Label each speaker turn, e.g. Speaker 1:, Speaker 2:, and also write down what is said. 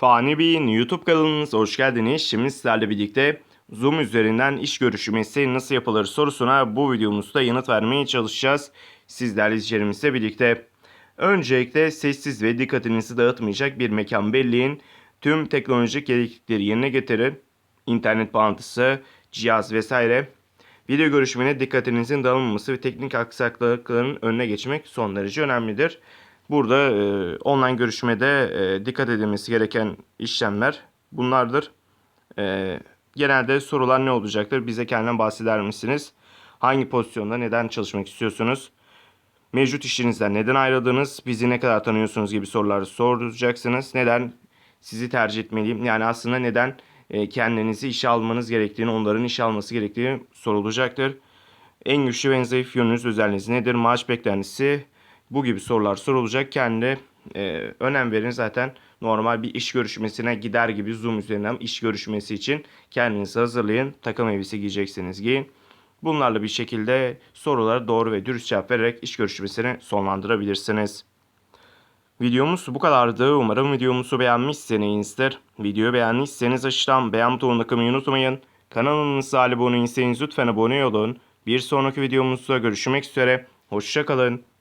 Speaker 1: Fani Bey'in YouTube kanalınıza hoş geldiniz. Şimdi sizlerle birlikte Zoom üzerinden iş görüşmesi nasıl yapılır sorusuna bu videomuzda yanıt vermeye çalışacağız. Sizlerle izleyicilerimizle birlikte. Öncelikle sessiz ve dikkatinizi dağıtmayacak bir mekan belleyin. Tüm teknolojik gereklilikleri yerine getirin. İnternet bağlantısı, cihaz vesaire. Video görüşmene dikkatinizin dağılmaması ve teknik aksaklıkların önüne geçmek son derece önemlidir. Burada e, online görüşmede e, dikkat edilmesi gereken işlemler bunlardır. E, genelde sorular ne olacaktır? Bize kendinden bahseder misiniz? Hangi pozisyonda neden çalışmak istiyorsunuz? Mevcut işinizden neden ayrıldınız? Bizi ne kadar tanıyorsunuz gibi soruları soracaksınız. Neden sizi tercih etmeliyim? Yani aslında neden e, kendinizi işe almanız gerektiğini, onların işe alması gerektiğini sorulacaktır. En güçlü ve en zayıf yönünüz, özelliğiniz nedir? Maaş beklentisi, bu gibi sorular sorulacak. Kendi e, önem verin zaten normal bir iş görüşmesine gider gibi Zoom üzerinden iş görüşmesi için kendinizi hazırlayın. Takım elbise giyeceksiniz giyin. Bunlarla bir şekilde sorulara doğru ve dürüst cevap vererek iş görüşmesini sonlandırabilirsiniz. Videomuz bu kadardı. Umarım videomuzu beğenmişsinizdir. Videoyu beğendiyseniz aşağıdan beğen butonuna tıklamayı unutmayın. Kanalımıza abone değilseniz lütfen abone olun. Bir sonraki videomuzda görüşmek üzere. Hoşçakalın.